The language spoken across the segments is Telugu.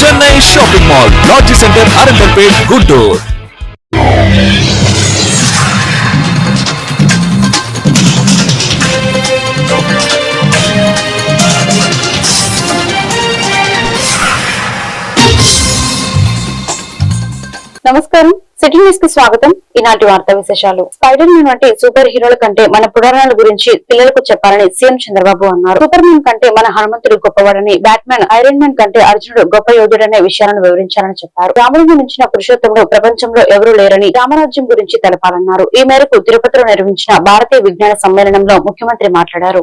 Chennai shopping mall lodge centre Arundelpet Guntur నమస్కారం. సిటీ న్యూస్కి స్వాగతం. ఈనాటి వార్తా విశేషాలు. స్పైడర్ మ్యాన్ వంటి సూపర్ హీరోల కంటే మన పురాణాల గురించి పిల్లలకు చెప్పాలని సీఎం చంద్రబాబు అన్నారు. సూపర్ మ్యాన్ కంటే మన హనుమంతుడు గొప్పవాడని బ్యాట్మ్యాన్ ఐరన్ మ్యాన్ కంటే అర్జునుడు గొప్ప యోధుడనే విషయాలను వివరించాలని చెప్పారు. రాముడిని మించిన పురుషోత్తముడు ప్రపంచంలో ఎవరూ లేరని రామరాజ్యం గురించి తెలపాలన్నారు. ఈ మేరకు తిరుపతిలో నిర్వహించిన భారతీయ విజ్ఞాన సమ్మేళనంలో ముఖ్యమంత్రి మాట్లాడారు.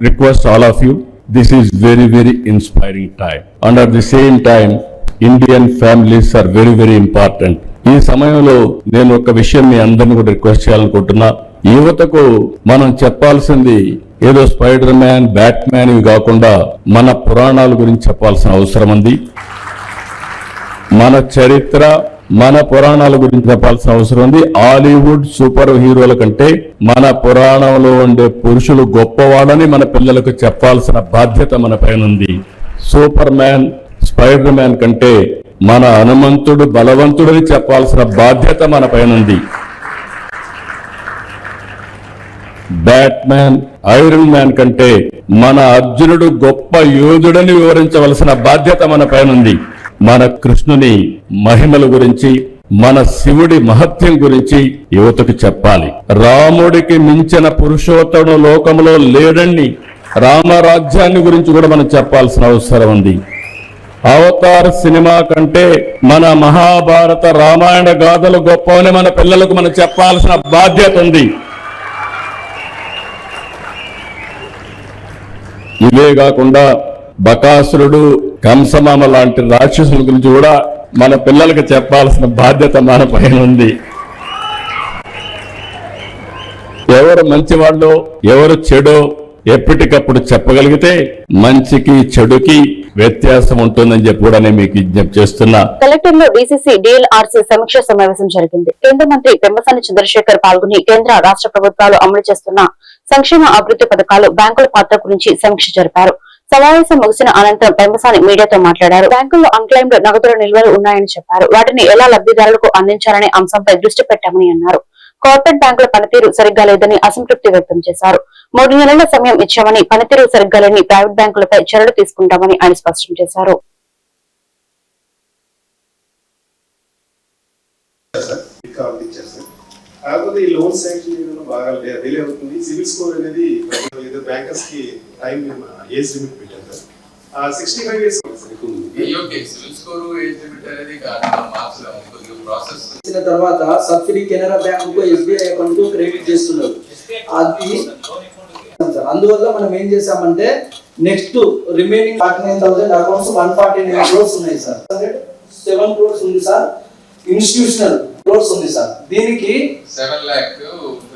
Request all of you, this is very, very inspiring time. And at the same time, Indian families are very, very important. ఈ సమయంలో నేను ఒక విషయం మీ అందరిని కూడా రిక్వెస్ట్ చేయాలనుకుంటున్నా యువతకు మనం చెప్పాల్సింది ఏదో స్పైడర్ మ్యాన్ బ్యాట్ మ్యాన్ ఇవి కాకుండా మన పురాణాల గురించి చెప్పాల్సిన అవసరం ఉంది మన చరిత్ర మన పురాణాల గురించి చెప్పాల్సిన అవసరం ఉంది. హాలీవుడ్ సూపర్ హీరోల కంటే మన పురాణంలో ఉండే పురుషులు గొప్పవాడని మన పిల్లలకు చెప్పాల్సిన బాధ్యత మన పైన ఉంది. సూపర్ మ్యాన్ స్పైడర్ మ్యాన్ కంటే మన హనుమంతుడు బలవంతుడని చెప్పాల్సిన బాధ్యత మన పైన ఉంది. బ్యాట్ మ్యాన్ ఐరన్ మ్యాన్ కంటే మన అర్జునుడు గొప్ప యోధుడని వివరించవలసిన బాధ్యత మన పైన ఉంది. మన కృష్ణుని మహిమల గురించి మన శివుడి మహత్యం గురించి యువతకు చెప్పాలి. రాముడికి మించిన పురుషోత్తముడు లోకంలో లేడని రామరాజ్యాన్ని గురించి కూడా మనం చెప్పాల్సిన అవసరం ఉంది. అవతార్ సినిమా కంటే మన మహాభారత రామాయణ గాథలు గొప్పవని మన పిల్లలకు మనం చెప్పాల్సిన బాధ్యత ఉంది. ఇవే కాకుండా బకాసురుడు కంసమామ లాంటి రాక్షసుల గురించి కూడా మన పిల్లలకు చెప్పాల్సిన బాధ్యత మన పైన ఉంది. ఎవరు మంచివాళ్ళు ఎవరు చెడో ఎప్పటికప్పుడు చెప్పగలిగితే మంచికి చెడుకి వ్యత్యాసం ఉంటుందని చెప్పి కూడా నేను మీకు విజ్ఞప్తి చేస్తున్నా. కలెక్టర్లో డీసీసీ డిఎల్ఆర్సీ సమీక్ష సమావేశం జరిగింది. కేంద్ర మంత్రి పెంబసాని చంద్రశేఖర్ పాల్గొని కేంద్ర రాష్ట్ర ప్రభుత్వాలు అమలు చేస్తున్న సంక్షేమ అభివృద్ధి పథకాలు బ్యాంకుల పాత్ర గురించి సమీక్ష జరిపారు. సమావేశం ముగిసిన అనంతరం పెంపసాని మీడియాతో మాట్లాడారు. బ్యాంకుల్లో అన్క్లైమ్డ్ నగదుల నిల్వలు ఉన్నాయని చెప్పారు. వాటిని ఎలా లబ్ధిదారులకు అందించాలనే అంశంపై దృష్టి పెట్టామని అన్నారు. కార్పొరేట్ బ్యాంకుల పనితీరు సరిగ్గా లేదని అసంతృప్తి వ్యక్తం చేశారు. మూడు నెలల సమయం ఇచ్చామని పనితీరు సరిగ్గా లేని ప్రైవేట్ బ్యాంకులపై చర్యలు తీసుకుంటామని ఆయన స్పష్టం చేశారు. కాకపోతే ఈ లోన్ శాంక్షన్ చేయడంలో బాగా డిలే అవుతుంది. సివిల్ స్కోర్ అనేది ఏదో బ్యాంకర్స్కి time age limit sixty five years okay CIBIL score age limit అనేది మార్క్స్ కొద్దిగా ప్రాసెస్ ఇచ్చిన తర్వాత subsidy Canara bank SBI account credit చేస్తున్నారు. అది అందువల్ల మనం ఏం చేసామంటే next remaining forty nine thousand accounts one forty nine crores ఉన్నాయి సార్. సెవెన్ క్రోర్స్ ఉంది సార్. ఇన్స్టిట్యూషనల్ క్రోర్స్ ఉంది సార్. దీనికి seven lakh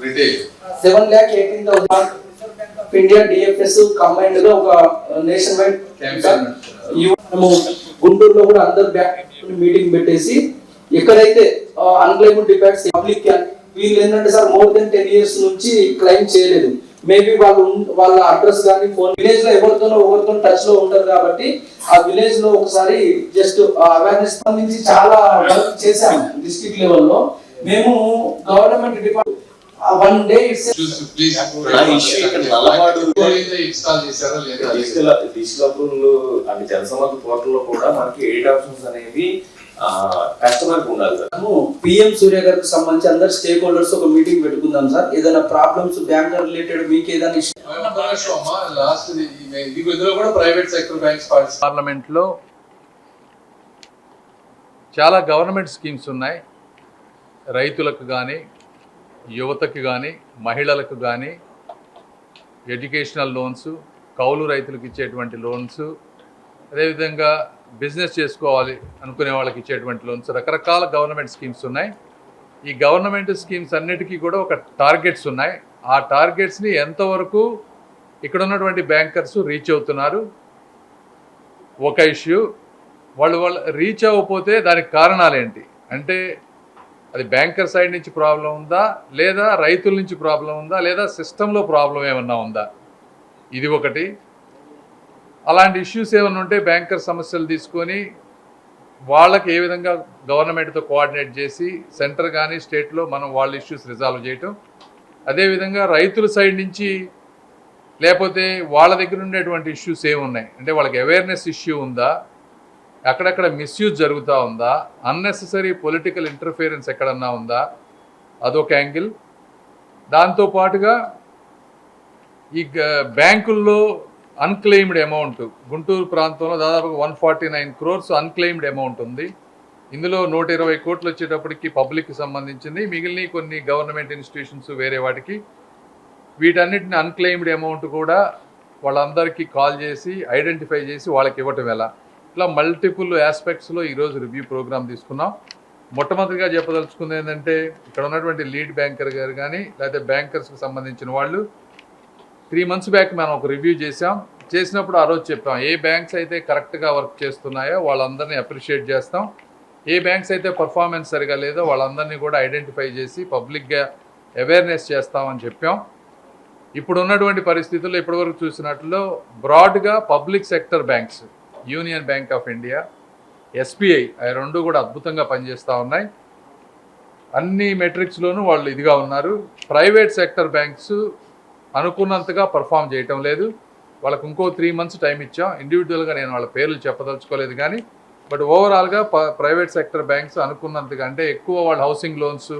retail. Seven lakh eighteen thousand India DFS కంబైన్డ్గా ఒక నేషన్ వైడ్. మనము గుంటూరులో కూడా అందరు బ్యాంక్ మీటింగ్ పెట్టేసి ఎక్కడైతే అన్క్లైమ్డ్ డిపాజిట్స్ పబ్లిక్ వీళ్ళు ఏంటంటే sir more than ten years నుంచి క్లైమ్ చేయలేదు మేబీ వాళ్ళు వాళ్ళ అడ్రస్ కానీ ఫోన్ విలేజ్లో ఎవరితోనో ఒకరితో టచ్లో ఉంటారు కాబట్టి ఆ విలేజ్లో ఒకసారి జస్ట్ అవేర్నెస్ సంబంధించి చాలా వర్క్ చేశాము డిస్ట్రిక్ట్ లెవెల్లో మేము government department one day it's చూసి ప్లీజ్ నా issue ఇక్కడ నల్లవాడు ఇన్స్టాల్ చేశారో లేదా డిజిటల్ డిజిటల్ అప్రూవల్ అది జనసమాధి పోర్టల్లో కూడా మనకి ఎయిట్ ఆప్షన్స్ అనేవి కస్టమర్కు ఉండాలి సార్. పిఎం సూర్య గారికి సంబంధించి అందరు స్టేక్ హోల్డర్స్ ఒక మీటింగ్ పెట్టుకుందాం సార్. ఏదైనా ప్రాబ్లమ్స్ బ్యాంక్ రిలేటెడ్ మీకు ఏదైనా issue లాస్ట్ ఇది ఇందులో కూడా ప్రైవేట్ సెక్టర్ బ్యాంక్స్ పార్లమెంట్లో చాలా గవర్నమెంట్ స్కీమ్స్ ఉన్నాయి. రైతులకు కానీ యువతకు కానీ మహిళలకు కానీ ఎడ్యుకేషనల్ లోన్స్ కౌలు రైతులకు ఇచ్చేటువంటి లోన్స్ అదేవిధంగా బిజినెస్ చేసుకోవాలి అనుకునే వాళ్ళకి ఇచ్చేటువంటి లోన్స్ రకరకాల గవర్నమెంట్ స్కీమ్స్ ఉన్నాయి. ఈ గవర్నమెంట్ స్కీమ్స్ అన్నిటికీ కూడా ఒక టార్గెట్స్ ఉన్నాయి. ఆ టార్గెట్స్ని ఎంతవరకు ఇక్కడ ఉన్నటువంటి బ్యాంకర్స్ రీచ్ అవుతున్నారు? ఒక ఇష్యూ. వాళ్ళు వాళ్ళు రీచ్ అవ్వకపోతే దానికి కారణాలు ఏంటి అంటే అది బ్యాంకర్ సైడ్ నుంచి ప్రాబ్లం ఉందా? లేదా రైతుల నుంచి ప్రాబ్లం ఉందా? లేదా సిస్టంలో ప్రాబ్లం ఏమన్నా ఉందా? ఇది ఒకటి. అలాంటి ఇష్యూస్ ఏమైనా ఉంటే బ్యాంకర్ సమస్యలు తీసుకొని వాళ్ళకి ఏ విధంగా గవర్నమెంట్తో కోఆర్డినేట్ చేసి సెంటర్ కానీ స్టేట్లో మనం వాళ్ళ ఇష్యూస్ రిజాల్వ్ చేయటం. అదేవిధంగా రైతుల సైడ్ నుంచి లేకపోతే వాళ్ళ దగ్గర ఉండేటువంటి ఇష్యూస్ ఏమున్నాయి? అంటే వాళ్ళకి అవేర్నెస్ ఇష్యూ ఉందా? అక్కడక్కడ మిస్యూజ్ జరుగుతూ ఉందా? అన్నెసరీ పొలిటికల్ ఇంటర్ఫియరెన్స్ ఎక్కడన్నా ఉందా? అదొక యాంగిల్ దాంతో పాటుగా ఈ బ్యాంకుల్లో అన్క్లెయిమ్డ్ అమౌంట్ గుంటూరు ప్రాంతంలో దాదాపుగా one forty nine crores unclaimed amount ఉంది. ఇందులో నూట ఇరవై కోట్లు వచ్చేటప్పటికి పబ్లిక్కి సంబంధించింది. మిగిలిన కొన్ని గవర్నమెంట్ ఇన్స్టిట్యూషన్స్ వేరే వాటికి. వీటన్నిటిని అన్క్లెయిమ్డ్ అమౌంట్ కూడా వాళ్ళందరికీ కాల్ చేసి ఐడెంటిఫై చేసి వాళ్ళకి ఇవ్వటం ఎలా? ఇట్లా మల్టిపుల్ ఆస్పెక్ట్స్లో ఈరోజు రివ్యూ ప్రోగ్రామ్ తీసుకున్నాం. మొట్టమొదటిగా చెప్పదలుచుకుంది ఏంటంటే ఇక్కడ ఉన్నటువంటి లీడ్ బ్యాంకర్ గారు కానీ లేకపోతే బ్యాంకర్స్కి సంబంధించిన వాళ్ళు త్రీ మంత్స్ బ్యాక్ మనం ఒక రివ్యూ చేసాం చేసినప్పుడు ఆ రోజు చెప్పాం ఏ బ్యాంక్స్ అయితే కరెక్ట్గా వర్క్ చేస్తున్నాయో వాళ్ళందరినీ అప్రిషియేట్ చేస్తాం. ఏ బ్యాంక్స్ అయితే పర్ఫార్మెన్స్ సరిగా లేదో వాళ్ళందరినీ కూడా ఐడెంటిఫై చేసి పబ్లిక్గా అవేర్నెస్ చేస్తామని చెప్పాం. ఇప్పుడు ఉన్నటువంటి పరిస్థితుల్లో ఇప్పటివరకు చూసినట్లో బ్రాడ్గా public sector banks union bank of India SBI అవి రెండు కూడా అద్భుతంగా పనిచేస్తూ ఉన్నాయి. అన్ని మెట్రిక్స్లోనూ వాళ్ళు ఇదిగా ఉన్నారు. ప్రైవేట్ సెక్టర్ బ్యాంక్స్ అనుకున్నంతగా పర్ఫామ్ చేయటం లేదు. వాళ్ళకు ఇంకో త్రీ మంత్స్ టైం ఇచ్చాం. ఇండివిజువల్గా నేను వాళ్ళ పేర్లు చెప్పదలుచుకోలేదు కానీ బట్ ఓవరాల్గా ప్రైవేట్ సెక్టర్ బ్యాంక్స్ అనుకున్నంతగా అంటే ఎక్కువ వాళ్ళ హౌసింగ్ లోన్స్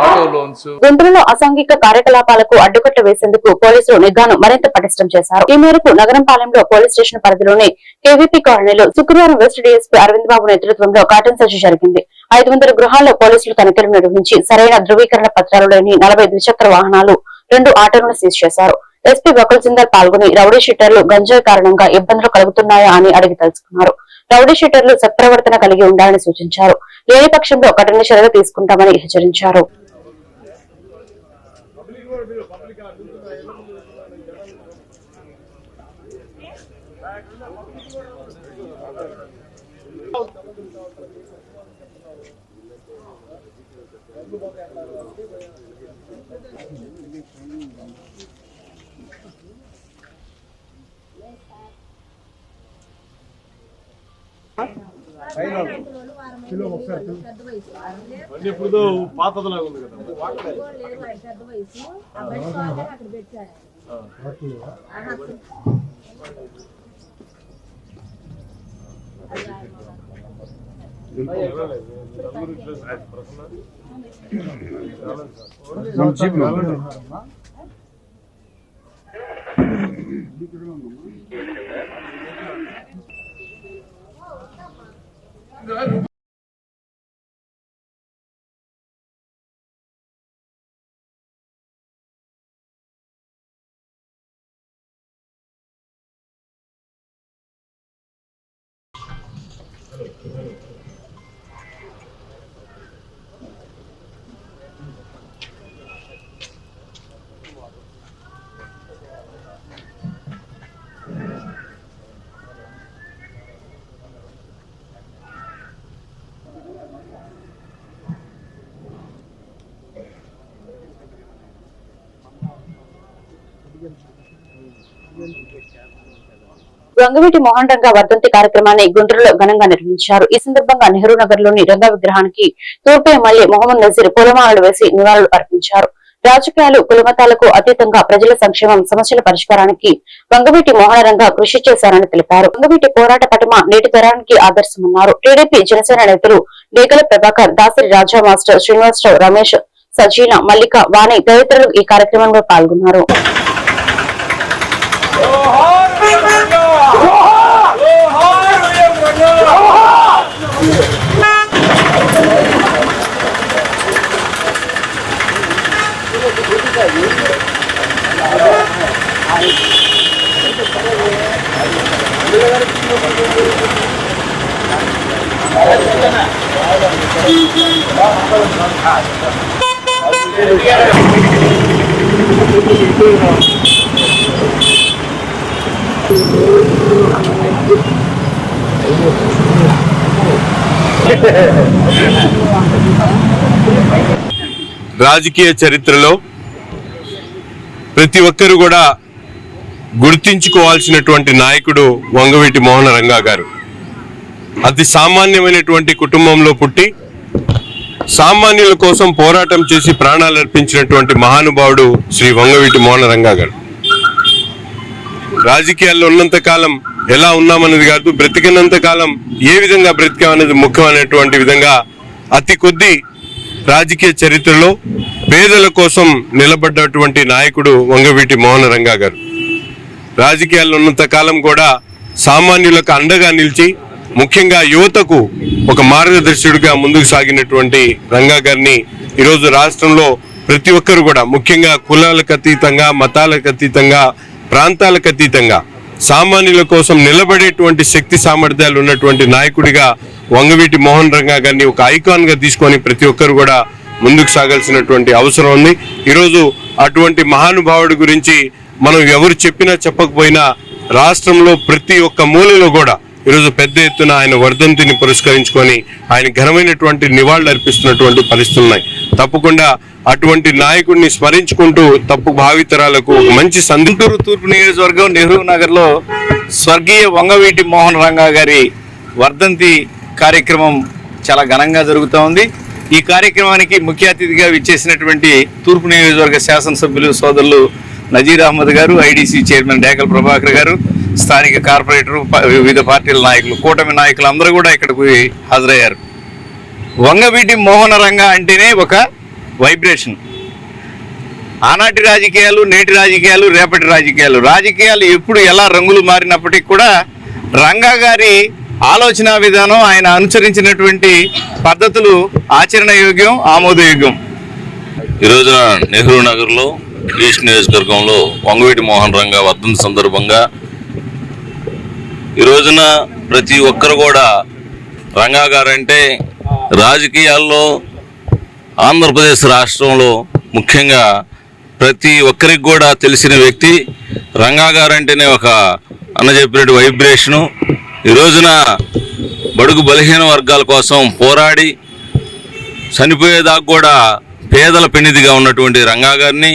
ఆటో లోన్స్. గుంటూరులో అసాంఘిక కార్యకలాపాలకు అడ్డుకట్ట వేసేందుకు పోలీసులు నిఘాను మరింత పటిష్టం చేశారు. ఈ మేరకు నగరంపాలెంలో పోలీస్ స్టేషన్ పరిధిలోని కేవీపీ కాలనీలో శుక్రవారం వెస్ట్ డీఎస్పీ అరవింద్ బాబు నేతృత్వంలో కాటన్ సెర్చ్ జరిగింది. ఐదు వందల గృహాల్లో పోలీసులు తనిఖీలు నిర్వహించి సరైన ధృవీకరణ పత్రాలు లేని నలభై ద్విచక్ర వాహనాలు రెండు ఆటోలను సీజ్ చేశారు. ఎస్పీ బకుల్ సిందర్ పాల్గొని రౌడీ షీటర్లు గంజాయి కారణంగా ఇబ్బందులు కలుగుతున్నాయా అని అడిగి తెలుసుకున్నారు. రౌడీ షీటర్లు సత్ప్రవర్తన కలిగి ఉండాలని సూచించారు. లేని పక్షంలో కఠిన చర్యలు తీసుకుంటామని హెచ్చరించారు. ఇప్పుడు పాతదిలాగా ఉంది కదా. పెద్ద गर्भ గంగవీటి మోహన్ వర్ధంతి కార్యక్రమాన్ని గుంటూరులో ఘనంగా నిర్వహించారు. ఈ సందర్భంగా నెహ్రూ నగర్లోని రంగ విగ్రహానికి తూర్పు ఎమ్మెల్యే మొహమ్మద్ నజీర్ పూలమాలలు వేసి నివాళులు అర్పించారు. రాజకీయాలు కులమతాలకు అతీతంగా ప్రజల సంక్షేమం సమస్యల పరిష్కారానికి వంగవీటి మోహనరంగా కృషి చేశారని తెలిపారు. వంగవీటి పోరాట పటిమ నేటి తరానికి ఆదర్శమన్నారు. టీడీపీ జనసేన నేతలు డేగల ప్రభాకర్ దాసరి రాజా మాస్టర్ శ్రీనివాసరావు రమేష్ సజీన మల్లిక వాణి తదితరులు ఈ కార్యక్రమంలో పాల్గొన్నారు. రాజకీయ చరిత్రలో ప్రతి ఒక్కరు కూడా గుర్తించుకోవాల్సినటువంటి నాయకుడు వంగవీటి మోహన రంగా గారు. అతి సామాన్యమైనటువంటి కుటుంబంలో పుట్టి సామాన్యుల కోసం పోరాటం చేసి ప్రాణాలు అర్పించినటువంటి మహానుభావుడు శ్రీ వంగవీటి మోహన రంగా గారు. రాజకీయాల్లో ఉన్నంత కాలం ఎలా ఉన్నామనేది కాదు బ్రతికినంత కాలం ఏ విధంగా బ్రతికామనేది ముఖ్యమైనటువంటి విధంగా అతి కొద్ది రాజకీయ చరిత్రలో పేదల కోసం నిలబడ్డటువంటి నాయకుడు వంగవీటి మోహన రంగా గారు. రాజకీయాల్లో ఉన్నంత కాలం కూడా సామాన్యులకు అండగా నిలిచి ముఖ్యంగా యువతకు ఒక మార్గదర్శకుడిగా ముందుకు సాగినటువంటి రంగా గారిని ఈరోజు రాష్ట్రంలో ప్రతి ఒక్కరు కూడా ముఖ్యంగా కులాలకు అతీతంగా మతాలకు అతీతంగా ప్రాంతాలకు అతీతంగా సామాన్యుల కోసం నిలబడేటువంటి శక్తి సామర్థ్యాలు ఉన్నటువంటి నాయకుడిగా వంగవీటి మోహన్ రంగా గారిని ఒక ఐకాన్గా తీసుకొని ప్రతి ఒక్కరు కూడా ముందుకు సాగాల్సినటువంటి అవసరం ఉంది. ఈరోజు అటువంటి మహానుభావుడి గురించి మనం ఎవరు చెప్పినా చెప్పకపోయినా రాష్ట్రంలో ప్రతి ఒక్క మూలలో కూడా ఈరోజు పెద్ద ఎత్తున ఆయన వర్ధంతిని పురస్కరించుకొని ఆయన ఘనమైనటువంటి నివాళులు అర్పిస్తున్నటువంటి పరిస్థితులు ఉన్నాయి. తప్పకుండా అటువంటి నాయకుడిని స్మరించుకుంటూ తప్పు భావితరాలకు మంచి సందుటూరు తూర్పు నియోజకవర్గం నెహ్రూ నగర్లో స్వర్గీయ వంగవీటి మోహన్ రంగా గారి వర్ధంతి కార్యక్రమం చాలా ఘనంగా జరుగుతూ ఉంది. ఈ కార్యక్రమానికి ముఖ్య అతిథిగా విచ్చేసినటువంటి తూర్పు నియోజకవర్గ శాసనసభ్యులు సోదరులు నజీర్ అహ్మద్ గారు ఐడీసీ చైర్మన్ డేకల్ ప్రభాకర్ గారు స్థానిక కార్పొరేటర్ ప- వివిధ పార్టీల నాయకులు కూటమి నాయకులు అందరూ కూడా ఇక్కడికి హాజరయ్యారు. వంగవీటి మోహన రంగ అంటేనే ఒక వైబ్రేషన్. ఆనాటి రాజకీయాలు నేటి రాజకీయాలు రేపటి రాజకీయాలు. రాజకీయాలు ఎప్పుడు ఎలా రంగులు మారినప్పటికీ కూడా రంగా గారి ఆలోచన విధానం ఆయన అనుసరించినటువంటి పద్ధతులు ఆచరణ యోగ్యం ఆమోదయోగ్యం. ఈ నెహ్రూ నగర్లో ఈస్ట్ నియోజకవర్గంలో వంగవీటి మోహన్ రంగా వర్ధంతి సందర్భంగా ఈ రోజున ప్రతి ఒక్కరు కూడా రంగా గారంటే రాజకీయాల్లో ఆంధ్రప్రదేశ్ రాష్ట్రంలో ముఖ్యంగా ప్రతి ఒక్కరికి కూడా తెలిసిన వ్యక్తి రంగా గారంటేనే ఒక అన్న చెప్పినట్టు వైబ్రేషను. ఈ రోజున బడుగు బలహీన వర్గాల కోసం పోరాడి చనిపోయేదాకా కూడా పేదల పెన్నిదిగా ఉన్నటువంటి రంగా గారిని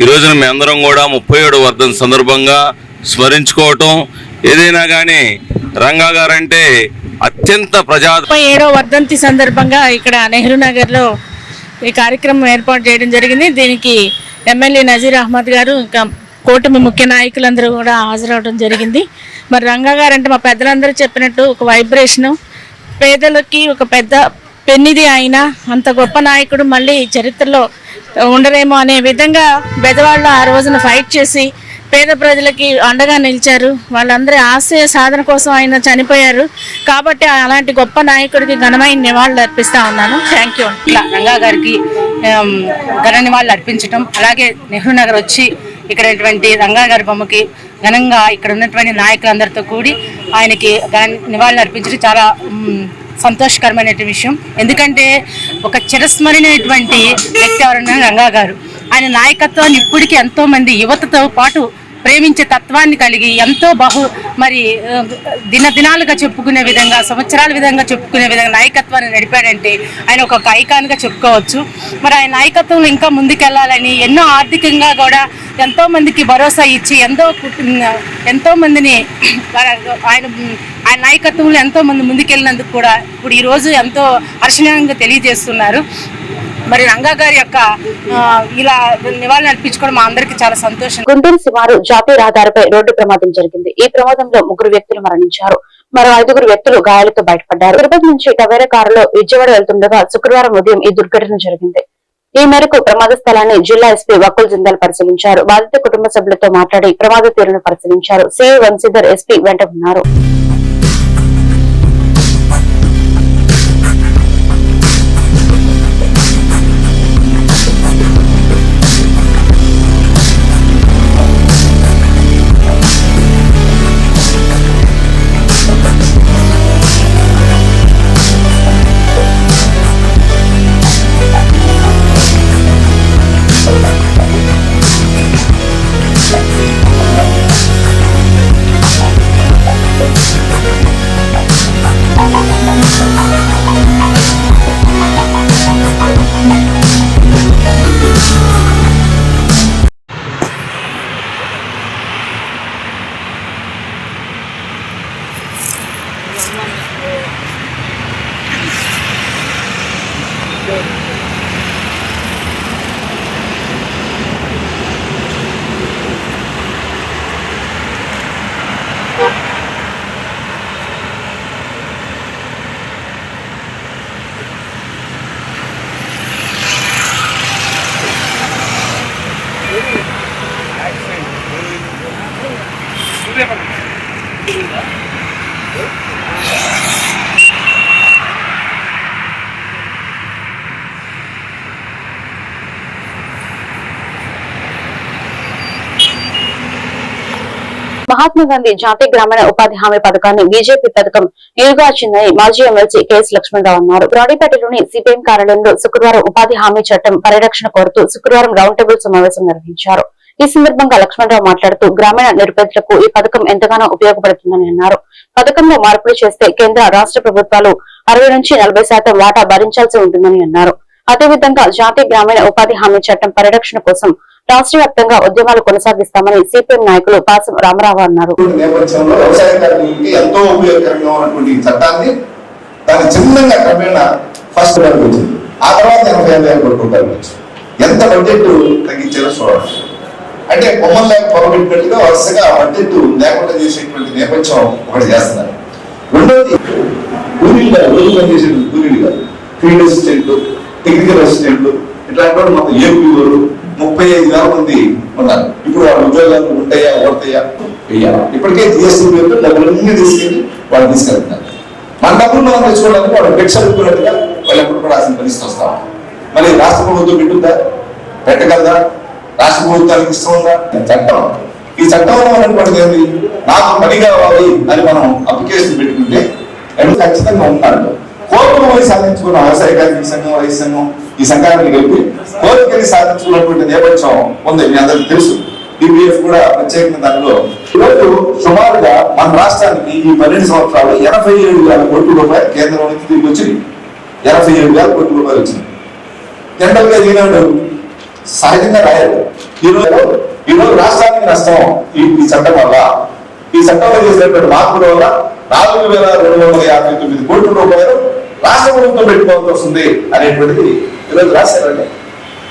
ఈ రోజున మీ అందరం కూడా ముప్పై ఏడు వర్ధన సందర్భంగా స్మరించుకోవటం ఏదైనా కానీ రంగా గారంటే అత్యంత ప్రజా ముప్పై ఏడో వర్ధంతి సందర్భంగా ఇక్కడ నెహ్రూ నగర్లో ఈ కార్యక్రమం ఏర్పాటు చేయడం జరిగింది. దీనికి ఎమ్మెల్యే నజీర్ అహ్మద్ గారు ఇంకా కూటమి ముఖ్య నాయకులందరూ కూడా హాజరవడం జరిగింది. మరి రంగా గారంటే మా పెద్దలందరూ చెప్పినట్టు ఒక వైబ్రేషను పేదలకి ఒక పెద్ద పెన్నిది అయినా అంత గొప్ప నాయకుడు మళ్ళీ చరిత్రలో ఉండరేమో అనే విధంగా పెదవాళ్ళు ఆ రోజున ఫైట్ చేసి పేద ప్రజలకి అండగా నిలిచారు. వాళ్ళందరి ఆశయ సాధన కోసం ఆయన చనిపోయారు. కాబట్టి అలాంటి గొప్ప నాయకుడికి ఘనమైన నివాళులు అర్పిస్తా ఉన్నాను. థ్యాంక్ యూ రంగా గారికి ఘన నివాళులు అర్పించడం అలాగే నెహ్రూ నగర్ వచ్చి ఇక్కడ రంగా గారి బొమ్మకి ఘనంగా ఇక్కడ ఉన్నటువంటి నాయకులందరితో కూడి ఆయనకి ఘన నివాళులు అర్పించడం చాలా సంతోషకరమైనటువంటి సంతోషకరమైన విషయం. ఎందుకంటే ఒక చిరస్మరణీయటువంటి వ్యక్తి ఎవరన్నా రంగా గారు. ఆయన నాయకత్వాన్ని ఇప్పటికీ ఎంతో మంది యువతతో పాటు ప్రేమించే తత్వాన్ని కలిగి ఎంతో బహు మరి దినదినాలుగా చెప్పుకునే విధంగా సంవత్సరాల విధంగా చెప్పుకునే విధంగా నాయకత్వాన్ని నడిపాడంటే ఆయన ఒక ఐకాన్గా చెప్పుకోవచ్చు. మరి ఆయన నాయకత్వంలో ఇంకా ముందుకెళ్ళాలని ఎన్నో ఆర్థికంగా కూడా ఎంతో మందికి భరోసా ఇచ్చి ఎంతో ఎంతో మందిని ఆయన ఆయన నాయకత్వంలో ఎంతో మంది ముందుకెళ్ళినందుకు కూడా ఇప్పుడు ఈరోజు ఎంతో హర్షణీయంగా తెలియజేస్తున్నారు. మరి రంగా గారి యొక్క ఇలా నివాళులు అర్పించుకోవడం మా చాలా సంతోషం. గుంటూరు శివారు జాతీయ రహదారిపై రోడ్డు ప్రమాదం జరిగింది. ఈ ప్రమాదంలో ముగ్గురు వ్యక్తులు మరణించారు. మరో ఐదుగురు వ్యక్తులు గాయాలతో బయటపడ్డారు. తిరుపతి నుంచి టవేరా కారులో విజయవాడ వెళ్తుండగా శుక్రవారం ఉదయం ఈ దుర్ఘటన జరిగింది. ఈ మేరకు ప్రమాద స్థలాన్ని జిల్లా ఎస్పీ వకుల్ జిందాల్ పరిశీలించారు. బాధిత కుటుంబ సభ్యులతో మాట్లాడి ప్రమాద తీరును పరిశీలించారు. సిఐ వంశీధర్ ఎస్పీ వెంట ఉన్నారు. గాంధీ జాతీయ గ్రామీణ ఉపాధి హామీ పథకాన్ని బీజేపీ పథకం నీరుగార్చిందని మాజీ ఎమ్మెల్సీ కెఎస్ లక్ష్మణరావు అన్నారు. రాడిపేటలోని సిపిఎం కార్యాలయంలో శుక్రవారం ఉపాధి హామీ చట్టం పరిరక్షణ కోరుతూ శుక్రవారం రౌండ్ టేబుల్ సమావేశం నిర్వహించారు. ఈ సందర్భంగా లక్ష్మణరావు మాట్లాడుతూ గ్రామీణ నిరుపేదలకు ఈ పథకం ఎంతగానో ఉపయోగపడుతుందని అన్నారు. పథకంలో మార్పులు చేస్తే కేంద్ర రాష్ట్ర ప్రభుత్వాలు అరవై నుంచి నలభై శాతం వాటా భరించాల్సి ఉంటుందని అన్నారు. అదేవిధంగా జాతీయ గ్రామీణ ఉపాధి హామీ చట్టం పరిరక్షణ కోసం రాష్ట్ర వ్యాప్తంగా ఉద్యమాలు కొనసాగిస్తామని సిపిఎం నాయకులు పాసం రామరావు అన్నారు. నేపథ్యంలో ఎంతో ఉపయోగకరంగా ఈ చట్టాన్ని దాన్ని చిన్నంగా క్రమేణా ఫస్ట్ వచ్చింది. ఆ తర్వాత ఎనభై ఎనభై కోట్ల రూపాయలు వచ్చింది ఎంత బడ్జెట్ తగ్గించారో చూడాలి. అంటే బొమ్మలు లేక పొరబెట్టినట్టుగా వరుసగా బడ్జెట్ లేకుండా చేసేటువంటి నేపథ్యం ఒకటి చేస్తున్నారు. రెండోది కూలీలు కాదు రోజు పనిచేసే కూలీలు కాదు. ఫీల్డ్ అసిస్టెంట్లు టెక్నికల్ అసిస్టెంట్లు ఇట్లాంటి వాళ్ళు మొత్తం ఏపీఓలు ముప్పై ఐదు వేల మంది ఉన్నారు ఇప్పుడు వాళ్ళ ఉద్యోగాలు ఉంటాయా ఓడతాయా వెయ్యాలి? ఇప్పటికే జిఎస్టీ పేరుతో డబ్బులన్నీ తీసుకెళ్ళి వాళ్ళు తీసుకెళ్తున్నారు. మన డబ్బులు మనం తెచ్చుకోవడానికి వాళ్ళు భిక్ష అడుగుతున్నట్టుగా వాళ్ళు ఎప్పుడు కూడా రాసిన పరిస్థితి వస్తాం మరి రాష్ట్ర ప్రభుత్వం పెట్టుందా? పెట్టగలదా? రాష్ట్ర ప్రభుత్వానికి ఇష్టం ఉందా? చట్టం. ఈ చట్టంలో ఉన్నటువంటిది ఏంటి నాకు పని కావాలి అని మనం అప్లికేషన్ పెట్టుకుంటే ఎన్ని ఖచ్చితంగా ఉంటాడు కోర్టుకు పోయి సాధించుకున్న వ్యవసాయ కార్మిక సంఘం రైతు సంఘం ఈ సంఘాన్ని కలిపి కోరికని సాధించుకున్నటువంటి నేపథ్యం ఉంది మీ అందరికి తెలుసు. డిపిఎఫ్ కూడా ప్రత్యేకంగా దానిలో ఈరోజు సుమారుగా మన రాష్ట్రానికి ఈ పన్నెండు సంవత్సరాలు ఎనభై ఏడు వేల కోట్ల రూపాయలు కేంద్రం నుంచి తిరిగి వచ్చింది ఎనభై ఏడు వేల కోట్ల రూపాయలు వచ్చింది జనరల్గా ఈనాడు సహజంగా రాయాలి ఈరోజు ఈరోజు రాష్ట్రానికి నష్టం ఈ ఈ చట్టం వల్ల. ఈ చట్టంలో చేసినటువంటి మార్పుల వల్ల నాలుగు వేల రెండు వందల యాభై తొమ్మిది కోట్ల రూపాయలు రాష్ట్ర ప్రభుత్వం పెట్టుకోవాల్సి వస్తుంది అనేటువంటిది ఈరోజు రాశారండి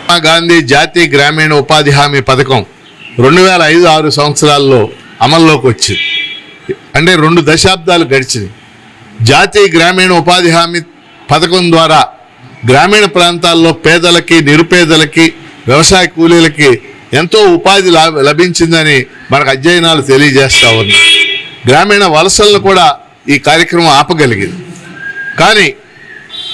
మహాత్మా గాంధీ జాతీయ గ్రామీణ ఉపాధి హామీ పథకం రెండు వేల ఐదు ఆరు సంవత్సరాల్లో అమల్లోకి వచ్చింది. అంటే రెండు దశాబ్దాలు గడిచింది జాతీయ గ్రామీణ ఉపాధి హామీ పథకం ద్వారా గ్రామీణ ప్రాంతాల్లో పేదలకి నిరుపేదలకి వ్యవసాయ కూలీలకి ఎంతో ఉపాధి లభించిందని మనకు అధ్యయనాలు తెలియజేస్తూ ఉన్నాయి గ్రామీణ వలసలను కూడా ఈ కార్యక్రమం ఆపగలిగింది. కానీ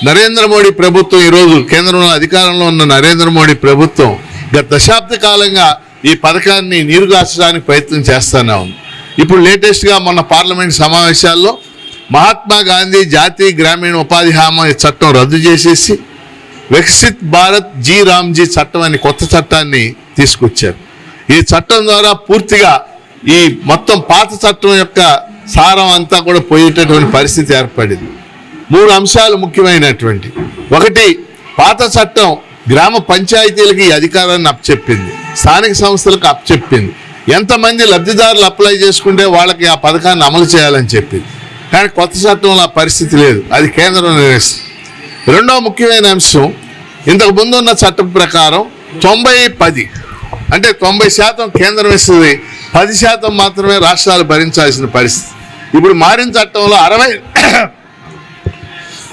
నరేంద్ర మోడీ ప్రభుత్వం ఈరోజు కేంద్రంలో అధికారంలో ఉన్న నరేంద్ర మోడీ ప్రభుత్వం గత దశాబ్ద కాలంగా ఈ పథకాన్ని నీరుగార్చడానికి ప్రయత్నం చేస్తూనే ఉంది. ఇప్పుడు లేటెస్ట్గా మొన్న పార్లమెంట్ సమావేశాల్లో మహాత్మా గాంధీ జాతీయ గ్రామీణ ఉపాధి హామీ చట్టం రద్దు చేసేసి వికసిత్ భారత్ జీ రామ్జీ చట్టం అనే కొత్త చట్టాన్ని తీసుకొచ్చారు. ఈ చట్టం ద్వారా పూర్తిగా ఈ మొత్తం పాత చట్టం యొక్క సారం అంతా కూడా పోయేటటువంటి పరిస్థితి ఏర్పడింది. మూడు అంశాలు ముఖ్యమైనటువంటి. ఒకటి పాత చట్టం గ్రామ పంచాయతీలకి ఈ అధికారాన్ని అప్పచెప్పింది. స్థానిక సంస్థలకు అప్పచెప్పింది. ఎంతమంది లబ్ధిదారులు అప్లై చేసుకుంటే వాళ్ళకి ఆ పథకాన్ని అమలు చేయాలని చెప్పింది. కానీ కొత్త చట్టంలో ఆ పరిస్థితి లేదు. అది కేంద్రం నిర్ణయిస్తుంది. రెండవ ముఖ్యమైన అంశం ఇంతకు ముందు ఉన్న చట్టం ప్రకారం తొంభై పది అంటే తొంభై శాతం కేంద్రం ఇస్తుంది. పది శాతం మాత్రమే రాష్ట్రాలు భరించాల్సిన పరిస్థితి. ఇప్పుడు మారిన చట్టంలో అరవై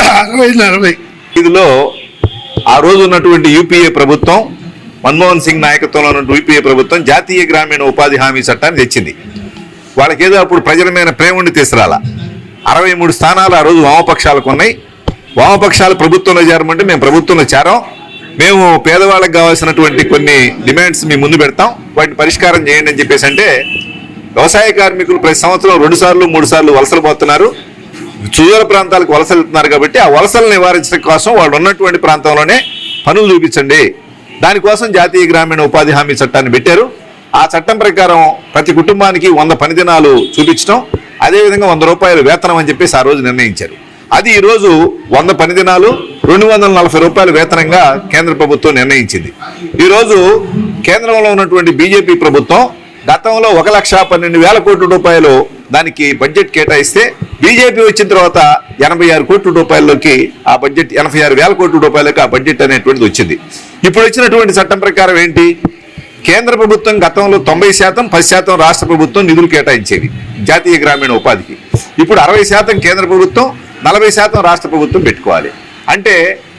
అరవై అరవై. ఇదిలో ఆ రోజు ఉన్నటువంటి యూపీఏ ప్రభుత్వం మన్మోహన్ సింగ్ నాయకత్వంలో ఉన్న యూపీఏ ప్రభుత్వం జాతీయ గ్రామీణ ఉపాధి హామీ చట్టాన్ని తెచ్చింది. వాళ్ళకి ఏదో అప్పుడు ప్రజల మీద ప్రేమ ఉండి తీసుకురాల. అరవై మూడు స్థానాలు ఆ రోజు వామపక్షాలకు ఉన్నాయి. వామపక్షాలు ప్రభుత్వంలో చేరమంటే మేము ప్రభుత్వంలో చేరాం. మేము పేదవాళ్ళకి కావాల్సినటువంటి కొన్ని డిమాండ్స్ మీ ముందు పెడతాం. వాటిని పరిష్కారం చేయండి అని చెప్పేసి అంటే వ్యవసాయ కార్మికులు ప్రతి సంవత్సరం రెండు సార్లు మూడు సార్లు వలసలు పోతున్నారు. సుదూర ప్రాంతాలకు వలసలు వెళ్తున్నారు కాబట్టి ఆ వలసలు నివారించడం కోసం వాళ్ళు ఉన్నటువంటి ప్రాంతంలోనే పనులు చూపించండి. దానికోసం జాతీయ గ్రామీణ ఉపాధి హామీ చట్టాన్ని పెట్టారు. ఆ చట్టం ప్రకారం ప్రతి కుటుంబానికి వంద పని దినాలు చూపించడం అదేవిధంగా వంద రూపాయలు వేతనం అని చెప్పేసి ఆ రోజు నిర్ణయించారు. అది ఈరోజు వంద పని దినాలు రెండు వందల నలభై రూపాయల వేతనంగా కేంద్ర ప్రభుత్వం నిర్ణయించింది. ఈరోజు కేంద్రంలో ఉన్నటువంటి బీజేపీ ప్రభుత్వం గతంలో ఒక లక్ష పన్నెండు వేల కోట్ల రూపాయలు దానికి బడ్జెట్ కేటాయిస్తే బీజేపీ వచ్చిన తర్వాత ఎనభై ఆరు కోట్ల రూపాయలలోకి ఆ బడ్జెట్ ఎనభై ఆరు వేల కోట్ల రూపాయలకి ఆ బడ్జెట్ అనేటువంటిది వచ్చింది. ఇప్పుడు వచ్చినటువంటి చట్టం ప్రకారం ఏంటి? కేంద్ర ప్రభుత్వం గతంలో తొంభై శాతం పది శాతం రాష్ట్ర ప్రభుత్వం నిధులు కేటాయించేది జాతీయ గ్రామీణ ఉపాధికి. ఇప్పుడు అరవై శాతం కేంద్ర ప్రభుత్వం నలభై శాతం రాష్ట్ర ప్రభుత్వం పెట్టుకోవాలి. అంటే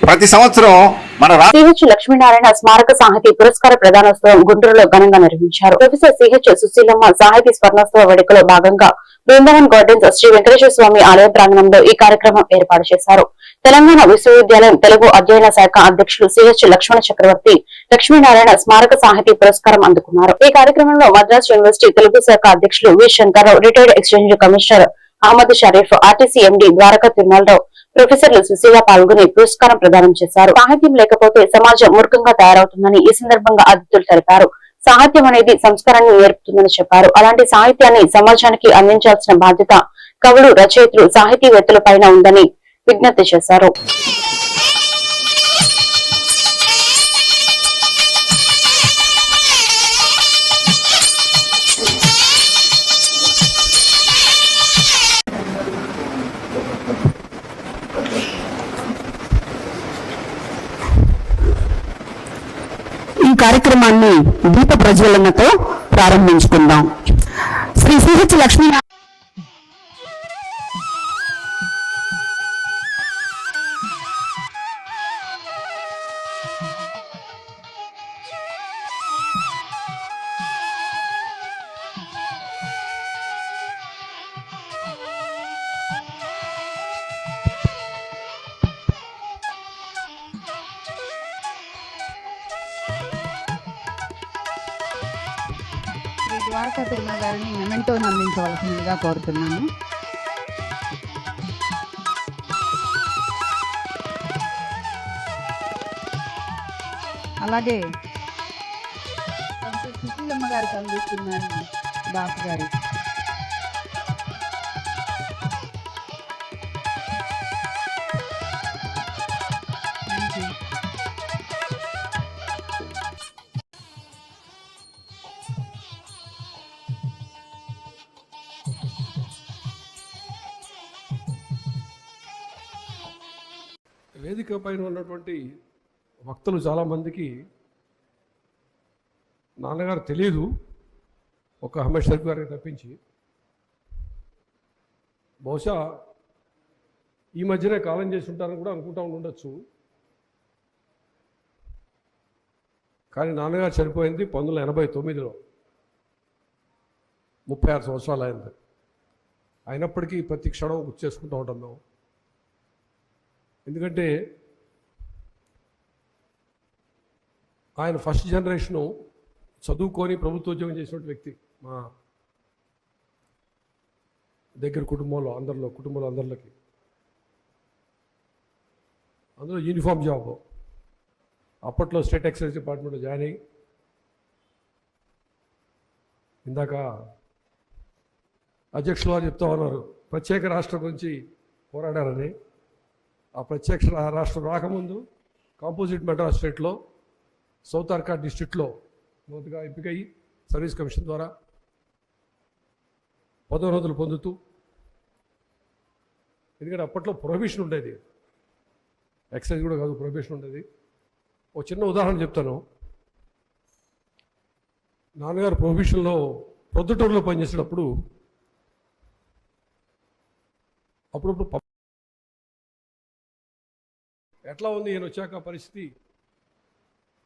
ప్రతి సంవత్సరం మన సిహెచ్ లక్ష్మీనారాయణ స్మారక సాహితీ పురస్కార ప్రదానోత్సవం గుంటూరులో ఘనంగా నిర్వహించారు. ప్రొఫెసర్ సిహెచ్ సుశీలమ్మ సాహితీ స్వర్ణోత్సవ వేడుకలో భాగంగా బృందావన్ గార్డెన్స్ శ్రీ వెంకటేశ్వర స్వామి ఆలయ ప్రాంగణంలో ఈ కార్యక్రమం ఏర్పాటు చేశారు. తెలంగాణ విశ్వవిద్యాలయం తెలుగు అధ్యయన శాఖ అధ్యక్షులు సిహెచ్ లక్ష్మణ చక్రవర్తి లక్ష్మీనారాయణ స్మారక సాహితీ పురస్కారం అందుకున్నారు. ఈ కార్యక్రమంలో మద్రాస్ యూనివర్సిటీ తెలుగు శాఖ అధ్యక్షులు V Shankarrao retired exchange commissioner Ahmed Sharif RTC MD Dwaraka Tirumalarao ప్రొఫెసర్లు సుశీల పాల్గొని పురస్కారం ప్రదానం చేశారు. సాహిత్యం లేకపోతే సమాజం మూర్ఖంగా తయారవుతుందని ఈ సందర్భంగా అతిథులు తెలిపారు. సాహిత్యం అనేది సంస్కారాన్ని నేర్పుతుందని చెప్పారు. అలాంటి సాహిత్యాన్ని సమాజానికి అందించాల్సిన బాధ్యత కవులు రచయితలు సాహితీవేత్తల పైన ఉందని విజ్ఞప్తి చేశారు. దీప ప్రజ్వలనతో ప్రారంభించుకుందాం. శ్రీ సిహెచ్ లక్ష్మీ ద్వారకా తిరుమల గారిని మెమెంటోని అందించవలసిందిగా కోరుతున్నాను. అలాగే ప్రొఫెసర్ సుశీలమ్మ గారికి అందిస్తున్నారు దాస్ గారికి పైన ఉన్నటువంటి వక్తలు చాలామందికి నాన్నగారు తెలియదు ఒక అహ్మద్ షరీఫ్ గారికి తప్పించి. బహుశా ఈ మధ్యనే కాలం చేసి ఉంటారని కూడా అనుకుంటా ఉండొచ్చు. కానీ నాన్నగారు చనిపోయింది పంతొమ్మిది వందల ఎనభై తొమ్మిదిలో. ముప్పై ఆరు సంవత్సరాలు అయింది. అయినప్పటికీ ప్రతి క్షణం గుర్తు చేసుకుంటూ ఉంటాం మేము. ఎందుకంటే ఆయన ఫస్ట్ జనరేషను చదువుకొని ప్రభుత్వ ఉద్యోగం చేసిన వ్యక్తి. మా దగ్గర కుటుంబంలో అందరిలో కుటుంబంలో అందరిలోకి. అందులో యూనిఫామ్ జాబ్. అప్పట్లో స్టేట్ ఎక్సైజ్ డిపార్ట్మెంట్లో జాయిన్ అయ్యి ఇందాక అధ్యక్షులు వారు చెప్తా ఉన్నారు ప్రత్యేక రాష్ట్రం గురించి పోరాడారని. ఆ ప్రత్యేక రాష్ట్రం రాకముందు కాంపోజిట్ మెడ్రాస్ స్టేట్లో సౌత్ ఆర్కాడ్ డిస్ట్రిక్ట్లో నూతగా ఎంపికయ్యి సర్వీస్ కమిషన్ ద్వారా పదోన్నతులు పొందుతూ ఎందుకంటే అప్పట్లో ప్రొహిబిషన్ ఉండేది. ఎక్సైజ్ కూడా కాదు ప్రొహిబిషన్ ఉండేది. ఒక చిన్న ఉదాహరణ చెప్తాను. నాన్నగారు ప్రొహిబిషన్లో ప్రొద్దుటూరులో పనిచేసేటప్పుడు అప్పుడప్పుడు ఎట్లా ఉంది ఈయన వచ్చాక పరిస్థితి?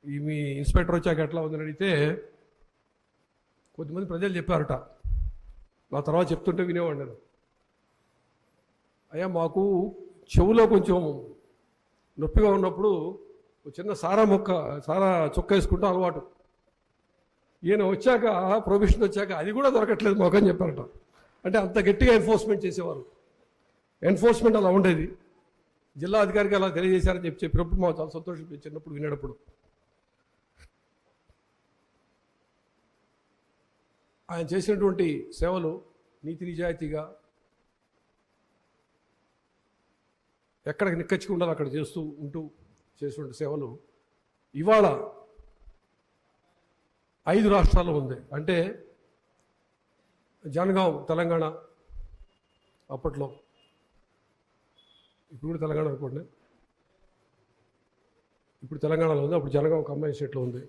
మీ ఇన్స్పెక్టర్ వచ్చాక ఎట్లా ఉందని అడిగితే కొద్దిమంది ప్రజలు చెప్పారట. నా తర్వాత చెప్తుంటే వినేవాడు నేను. అయ్యా మాకు చెవులో కొంచెం నొప్పిగా ఉన్నప్పుడు ఒక చిన్న సారా మొక్క సారా చొక్క వేసుకుంటూ అలవాటు. ఈయన వచ్చాక ప్రొఫెషన్ వచ్చాక అది కూడా దొరకట్లేదు మాకు అని చెప్పారట. అంటే అంత గట్టిగా ఎన్ఫోర్స్మెంట్ చేసేవారు. ఎన్ఫోర్స్మెంట్ అలా ఉండేది. జిల్లా అధికారికి అలా తెలియజేశారని చెప్పి చెప్పినప్పుడు మాకు చాలా సంతోషం చిన్నప్పుడు వినేటప్పుడు. ఆయన చేసినటువంటి సేవలు నీతి నిజాయితీగా ఎక్కడికి నిక్కచ్చుకుండాలో అక్కడ చేస్తూ ఉంటూ చేసినటువంటి సేవలు ఇవాళ ఐదు రాష్ట్రాల్లో ఉంది. అంటే జనగాం తెలంగాణ అప్పట్లో ఇప్పుడు కూడా తెలంగాణ అనుకోండి. ఇప్పుడు తెలంగాణలో ఉంది అప్పుడు జనగాం కంబైన్ స్టేట్లో ఉంది.